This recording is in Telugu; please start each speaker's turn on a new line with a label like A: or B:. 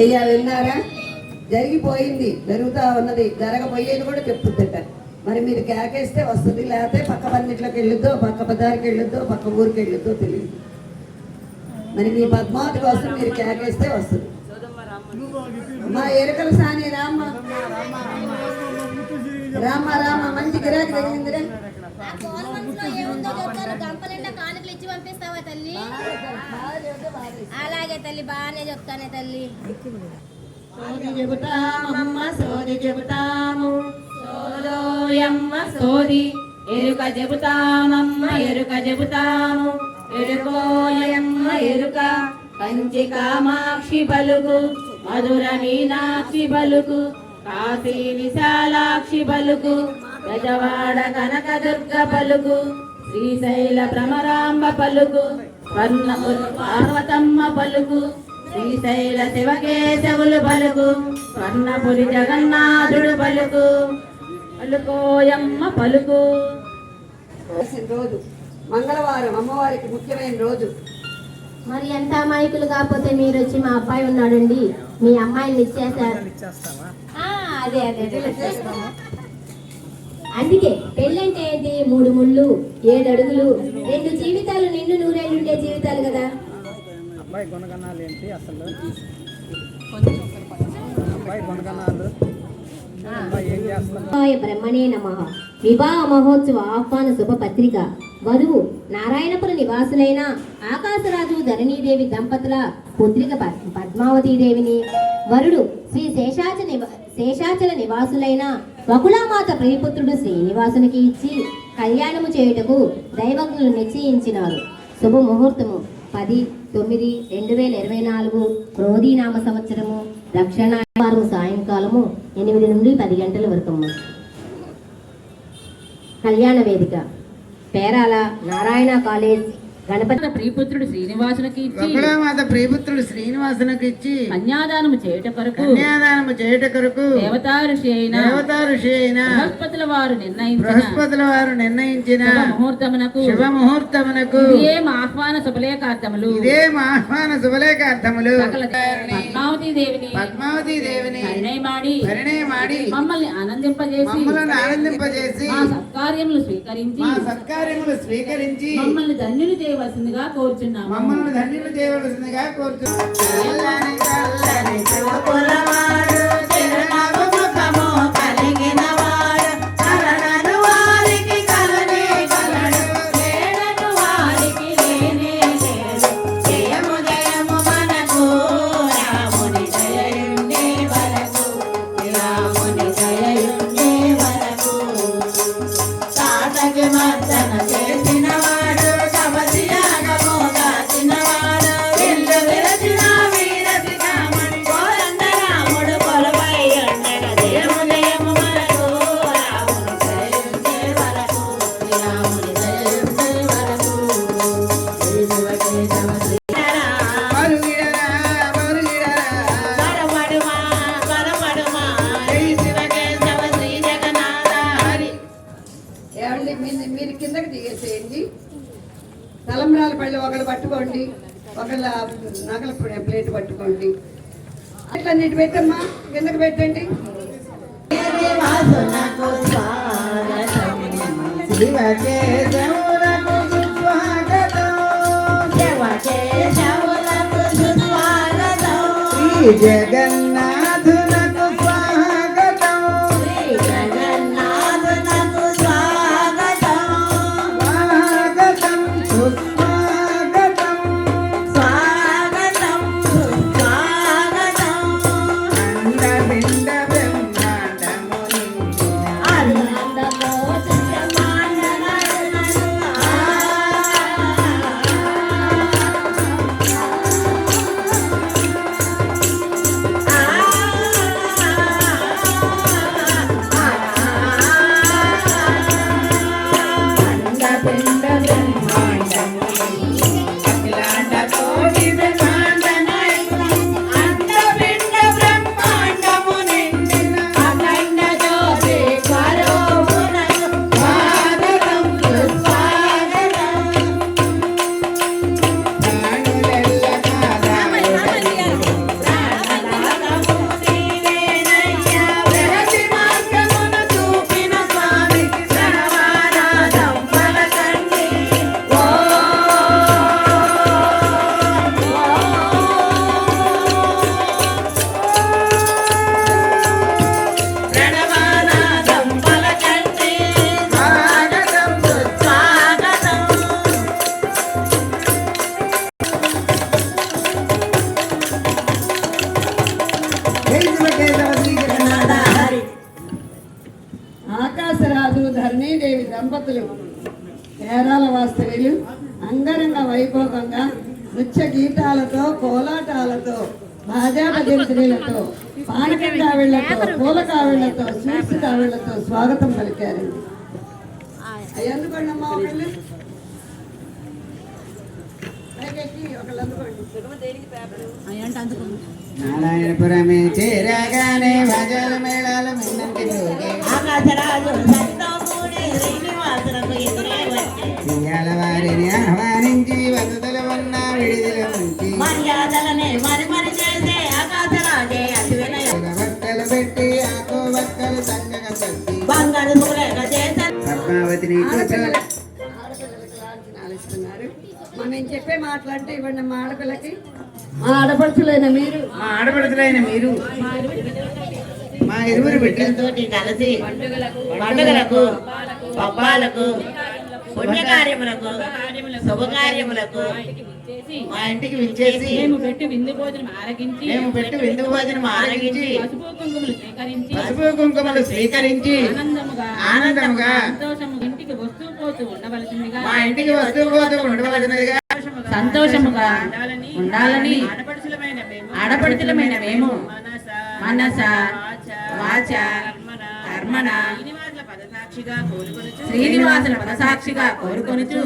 A: అయ్యా విన్నారా? జరిగిపోయింది జరుగుతూ ఉన్నది జరగబోయేది కూడా చెప్పుద్దట. మరి మీరు కేకేస్తే వస్తుంది లేకపోతే పక్క పందిట్లోకి వెళ్ళొద్దో పక్క బజార్కి వెళ్ళొద్దో పక్క ఊరికి వెళ్ళొద్దో తెలియదు. మరి మీ పద్మావతి కోసం మీరు కేకేస్తే వస్తుంది. మా ఎరుకల సాని రామ్మ. రామ రామ మంచి గిరాకీ తగిలిందిరా.
B: అలాగే తల్లి బాగానే చెప్తానే తల్లి.
C: సోది చెబుతామమ్మ సోది చెబుతాము. సోదోయమ్మ సోది. ఎరుక చెబుతామమ్మ ఎరుక చెబుతాము. ఎరుకోయమ్మ ఎరుక. కంచి కామాక్షి బలుకు మధుర మీనాక్షి బలుకు కాశీ విశాలాక్షి బలుకు గజవాడ కనకదుర్గ పలుకు శ్రీశైల భ్రమరాంబ పలుకు స్వర్ణపురి పార్వతమ్మ పలుకు శ్రీశైల శివకేశవులు పలుకు స్వర్ణపురి జగన్నాథుడు పలుకు పలుకోయమ్మ పలుకు.
A: రోజు మంగళవారం అమ్మవారికి ముఖ్యమైన రోజు.
B: మరి ఎంత అమాయకులు కాకపోతే మీరు వచ్చి మా అబ్బాయి ఉన్నాడండి మీ అమ్మాయిని ఇచ్చేసారు ఆ, అదే అదే అదే. అందుకే పెళ్ళంటే ఏంటి మూడు ముళ్ళు ఏడు అడుగులు. రెండు జీవితాలు నిండు నూరేళ్ళు ఉండే జీవితాలు కదా.
D: అబ్బాయి గుణగణాలు ఏంటి అసలు? అబ్బాయి గుణగణాలు?
B: బ్రహ్మణే నమ. వివాహ మహోత్సవ ఆహ్వాన శుభ పత్రిక వధువు నారాయణపుర నివాసులైన ఆకాశరాజు ధరణీదేవి దంపతుల పుత్రిక పద్మావతీదేవిని. వరుడు శ్రీ శేషాచ నివ శేషాచల నివాసులైన వకులామాత ప్రియపుత్రుడు శ్రీనివాసునికి ఇచ్చి కళ్యాణము చేయుటకు దైవజ్ఞులు నిశ్చయించినారు. శుభ ముహూర్తము పది తొమ్మిది రెండు వేల ఇరవై నాలుగు క్రోధీనామ సంవత్సరము దక్షిణావారం సాయంకాలము ఎనిమిది నుండి పది గంటల వరకు కళ్యాణ వేదిక. పేరాల నారాయణ కాలేజ్ గణపతి
C: ప్రియపుత్రుడు శ్రీనివాసునికి ఇచ్చి
D: వకుళమాత ప్రియపుత్రుడు శ్రీనివాసునికి ఇచ్చి
C: కన్యాదానము చేయుట కొరకు
D: కన్యాదానము చేయుట కొరకు
C: దేవతా ఋషి అయిన
D: దేవతా ఋషి అయిన
C: బృహస్పతుల వారు నిర్ణయించిన
D: బృహస్పతుల వారు నిర్ణయించిన
C: ముహూర్తమునకు
D: శుభ ముహూర్తమునకు
C: ఇదే మా ఆహ్వాన శుభలేఖార్థములు.
D: ఇదే ఆహ్వాన శుభలేఖార్థములు.
C: పద్మావతి దేవిని
D: పద్మావతి దేవిని
C: పరిణయ మాడి
D: పరిణయ మాడి
C: మమ్మల్ని ఆనందింపజేసి
D: మమ్మలను ఆనందింపజేసి
C: మా సత్కార్యములు స్వీకరించి
D: మా సత్కార్యములు స్వీకరించి
C: మమ్మల్ని ధన్యులు చేయవలసిందిగా కోరుచున్నాము.
D: మమ్మల్ని ధన్యులు చేయవలసిందిగా కోరుతున్నాను చల్లని
A: మీరు మీరు కిందకి దిగేసేయండి. తలంబ్రాల పళ్ళు ఒకళ్ళు పట్టుకోండి. ఒకళ్ళ నగల ప్లేట్ పట్టుకోండి. అట్లా నీటి పెట్టమ్మా. కిందకి పెట్టండి.
D: జగన్
A: దంపతులు పేరాల వాస్తవ్యులు అంగరంగ వైభోగంగా నృత్య గీతాలతో కోలాటాలతో భాజా భజంత్రులతో పానకం కావిళ్ళతో పూల కావిళ్ళతో స్వీట్స్ కావిళ్ళతో స్వాగతం పలికారు. అవి అందుకోండి అమ్మా ఒకళ్ళు
D: నారాయణపురమే చేరగానే భజన మేళాల మోగే
E: ఆకాశరాజు మరి మరి చేసే ఆకాశరాజే అతి వినయం
D: బట్టలు పెట్టి ఆకు
E: బంగారు
D: పద్మావతిని
A: మనం చెప్పే మాటలంటే ఇవ్వండి మా ఆడపిల్లకి. మా ఆడపడుచులైన మీరు.
D: మా ఆడపడుతులైన మీరు. మా ఇరువురు బిడ్డలతో
E: కలిసి పండుగలకు పబ్బాలకు పుణ్యకార్యములకు శుభకార్యములకు మా ఇంటికి విచ్చేసి
C: మేము పెట్టి విందు భోజనం ఆరగించి
E: మేము పెట్టి విందు భోజనం ఆరగించి
C: పసుపు కుంకుమలు స్వీకరించి
D: పసుపు కుంకుమలు స్వీకరించి
C: ఆనందముగా
D: ఆనందముగా
C: సంతోషము ఇంటికి వస్తూ పోతూ ఉండవలసిందిగా
D: మా ఇంటికి వస్తూ పోతూ ఉండవలసినదిగా
C: సంతోషముగా ఉండాలని ఆడపడుతులమైన మేము
E: మనస
C: వాచ
E: కర్మణ
C: కర్మణ
E: శ్రీనివాసుల పదసాక్షిగా కోరుకొనుచు